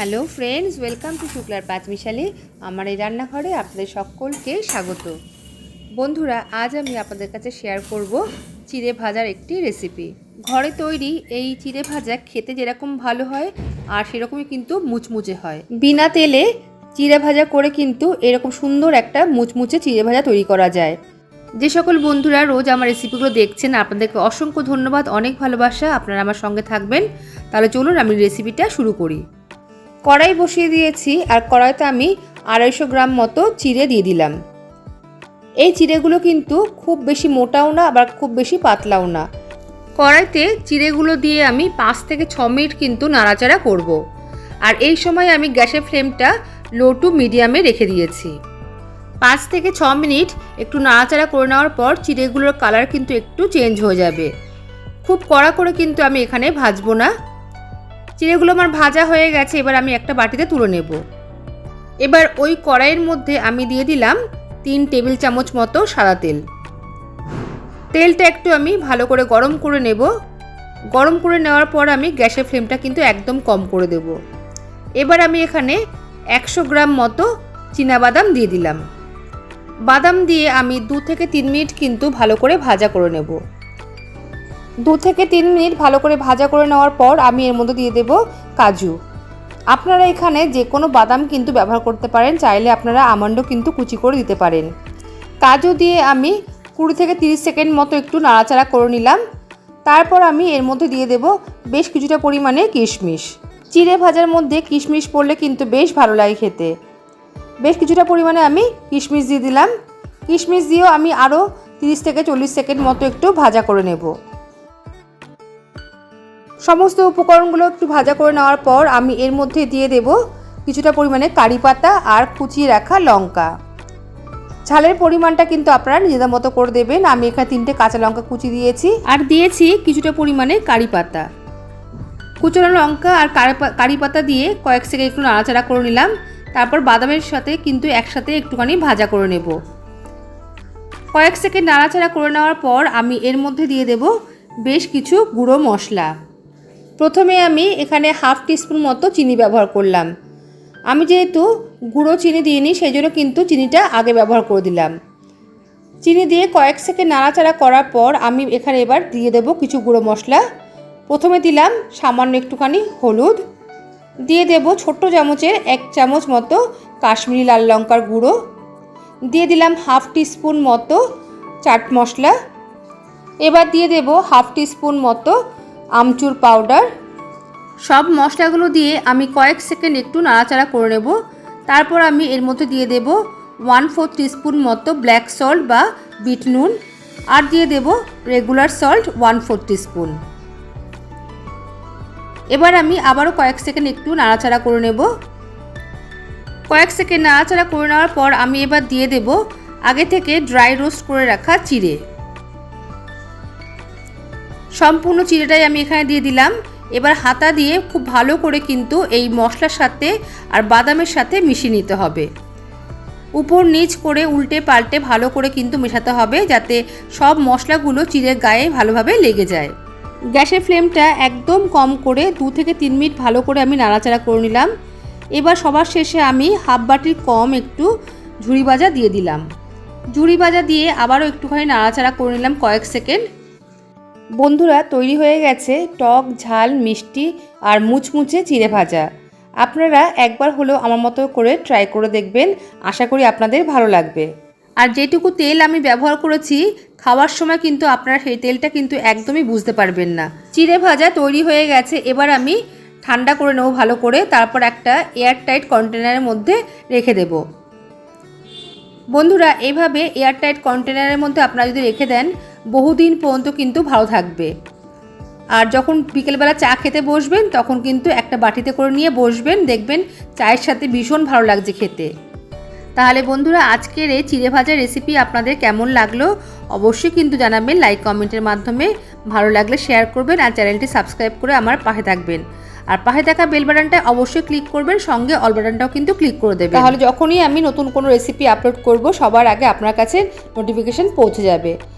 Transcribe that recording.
Hello friends welcome to শুক্লার পাঁচমিশালি আমার এই রান্নাঘরে আপনাদের সকলকে স্বাগত। বন্ধুরা, আজ আমি আপনাদের কাছে শেয়ার করব চিড়ে ভাজার একটি রেসিপি ঘরে তৈরি এই চিড়ে ভাজা খেতে যেরকম ভালো হয়, আর সেরকমই কিন্তু মুচমুচে হয়। বিনা তেলে চিড়ে ভাজা করে কিন্তু এরকম সুন্দর একটা মুচমুচে চিড়ে ভাজা তৈরি করা যায়। যে সকল বন্ধুরা রোজ আমার রেসিপিগুলো দেখছেন, আপনাদেরকে অসংখ্য ধন্যবাদ, অনেক ভালোবাসা। আপনারা আমার সঙ্গে থাকবেন। তাহলে চলুন আমি রেসিপিটা শুরু করি। কড়াই বসিয়ে দিয়েছি আর কড়াইতে আমি আড়াইশো গ্রাম মতো চিড়ে দিয়ে দিলাম। এই চিড়েগুলো কিন্তু খুব বেশি মোটাও না, আবার খুব বেশি পাতলাও না। কড়াইতে চিড়েগুলো দিয়ে আমি পাঁচ থেকে ছ মিনিট কিন্তু নাড়াচাড়া করব। আর এই সময় আমি গ্যাসের ফ্লেমটা লো টু মিডিয়ামে রেখে দিয়েছি। পাঁচ থেকে ছ মিনিট একটু নাড়াচাড়া করে নেওয়ার পর চিড়েগুলোর কালার কিন্তু একটু চেঞ্জ হয়ে যাবে। খুব কড়া করে কিন্তু আমি এখানে ভাজবো না। চিড়েগুলো আমার ভাজা হয়ে গেছে, এবার আমি একটা বাটিতে তুলে নেব। এবার ওই কড়াইয়ের মধ্যে আমি দিয়ে দিলাম তিন টেবিল চামচ মতো সাদা তেল। তেলটা একটু আমি ভালো করে গরম করে নেব। গরম করে নেওয়ার পর আমি গ্যাসের ফ্লেমটা কিন্তু একদম কম করে দেব। এবার আমি এখানে একশো গ্রাম মতো বাদাম দিয়ে দিলাম। বাদাম দিয়ে আমি দু থেকে তিন মিনিট কিন্তু ভালো করে ভাজা করে নেব। দু থেকে তিন মিনিট ভালো করে ভাজা করে নেওয়ার পর আমি এর মধ্যে দিয়ে দেব কাজু। আপনারা এখানে যে কোনো বাদাম কিন্তু ব্যবহার করতে পারেন, চাইলে আপনারা আমন্ডও কিন্তু কুচি করে দিতে পারেন। কাজু দিয়ে আমি কুড়ি থেকে তিরিশ সেকেন্ড মতো একটু নাড়াচাড়া করে নিলাম। তারপর আমি এর মধ্যে দিয়ে দেব বেশ কিছুটা পরিমাণে কিশমিশ। চিড়ে ভাজার মধ্যে কিশমিশ পড়লে কিন্তু বেশ ভালো লাগে খেতে। বেশ কিছুটা পরিমাণে আমি কিশমিশ দিয়ে দিলাম। কিশমিশ দিয়েও আমি আরও তিরিশ থেকে চল্লিশ সেকেন্ড মতো একটু ভাজা করে নেব। সমস্ত উপকরণগুলো একটু ভাজা করে নেওয়ার পর আমি এর মধ্যে দিয়ে দেব কিছুটা পরিমাণে কারি পাতা আর কুচিয়ে রাখা লঙ্কা। ঝালের পরিমাণটা কিন্তু আপনারা নিজেদের মতো করে দেবেন। আমি এখানে তিনটে কাঁচা লঙ্কা কুচি দিয়েছি আর দিয়েছি কিছুটা পরিমাণে কারি পাতা। কুচনো লঙ্কা আর কারি পাতা দিয়ে কয়েক সেকেন্ড একটু নাড়াচাড়া করে নিলাম। তারপর বাদামের সাথে কিন্তু একসাথে একটুখানি ভাজা করে নেব। কয়েক সেকেন্ড নাড়াচাড়া করে নেওয়ার পর আমি এর মধ্যে দিয়ে দেব বেশ কিছু গুঁড়ো মশলা। প্রথমে আমি এখানে হাফ টিস্পুন মতো চিনি ব্যবহার করলাম। আমি যেহেতু গুঁড়ো চিনি দিইনি সেই জন্য কিন্তু চিনিটা আগে ব্যবহার করে দিলাম। চিনি দিয়ে কয়েক সেকেন্ড নাড়াচাড়া করার পর আমি এখানে এবার দিয়ে দেব কিছু গুঁড়ো মশলা। প্রথমে দিলাম সামান্য একটুখানি হলুদ। দিয়ে দেব ছোট্ট চামচের এক চামচ মতো কাশ্মীরি লাল লঙ্কার গুঁড়ো। দিয়ে দিলাম হাফ টিস্পুন মতো চাট মশলা। এবার দিয়ে দেব হাফ টিস্পুন মতো আমচুর পাউডার সব মশলাগুলো দিয়ে আমি কয়েক সেকেন্ড একটু নাড়াচাড়া করে নেব। তারপর আমি এর মধ্যে দিয়ে দেব ওয়ান ফোর টিস্পুন মতো ব্ল্যাক সল্ট বা বিট নুন আর দিয়ে দেব regular salt one four teaspoon. এবার আমি আবারও কয়েক সেকেন্ড একটু নাড়াচাড়া করে নেব। কয়েক সেকেন্ড নাড়াচাড়া করে নেওয়ার পর আমি এবার দিয়ে দেব আগে থেকে ড্রাই রোস্ট করে রাখা চিড়ে। সম্পূর্ণ চিড়েটাই আমি এখানে দিয়ে দিলাম। এবার হাতা দিয়ে খুব ভালো করে কিন্তু এই মশলার সাথে আর বাদামের সাথে মিশিয়ে নিতে হবে। উপর নিচ করে উল্টে পাল্টে ভালো করে কিন্তু মেশাতে হবে যাতে সব মশলাগুলো চিড়ের গায়ে ভালোভাবে লেগে যায়। গ্যাসের ফ্লেমটা একদম কম করে দু থেকে তিন মিনিট ভালো করে আমি নাড়াচাড়া করে নিলাম। এবার সবার শেষে আমি হাফ বাটির কম একটু ঝুড়ি ভাজা দিয়ে দিলাম। ঝুড়ি ভাজা দিয়ে আবারও একটুখানি নাড়াচাড়া করে নিলাম কয়েক সেকেন্ড। বন্ধুরা, তৈরি হয়ে গেছে টক, ঝাল, মিষ্টি আর মুচমুচে চিড়ে ভাজা। আপনারা একবার হলেও আমার মতো করে ট্রাই করে দেখবেন। আশা করি আপনাদের ভালো লাগবে। আর যেটুকু তেল আমি ব্যবহার করেছি, খাওয়ার সময় কিন্তু আপনারা সেই তেলটা কিন্তু একদমই বুঝতে পারবেন না। চিড়ে ভাজা তৈরি হয়ে গেছে, এবার আমি ঠান্ডা করে নেব ভালো করে। তারপর একটা এয়ার টাইট কন্টেনারের মধ্যে রেখে দেব। বন্ধুরা এইভাবে এয়ার টাইট কন্টেনারের মধ্যে আপনারা যদি রেখে দেন বহুদিন পর্যন্ত কিন্তু ভালো থাকবে। আর যখন বিকেলবেলা চা খেতে বসবেন, তখন কিন্তু একটা বাটিতে করে নিয়ে বসবেন, দেখবেন চায়ের সাথে ভীষণ ভালো লাগছে খেতে। তাহলে বন্ধুরা, আজকের এই চিড়ে ভাজার রেসিপি আপনাদের কেমন লাগল? অবশ্যই কিন্তু জানাবেন লাইক কমেন্টের মাধ্যমে। ভালো লাগলে শেয়ার করবেন আর চ্যানেলটি সাবস্ক্রাইব করে আমার পাশে থাকবেন। আর পাশে থাকা বেল বাটনটা অবশ্যই ক্লিক করবেন, সঙ্গে অল বাটনটাও কিন্তু ক্লিক করে দেবেন। তাহলে যখনই আমি নতুন কোনো রেসিপি আপলোড করব, সবার আগে আপনার কাছে নোটিফিকেশান পৌঁছে যাবে।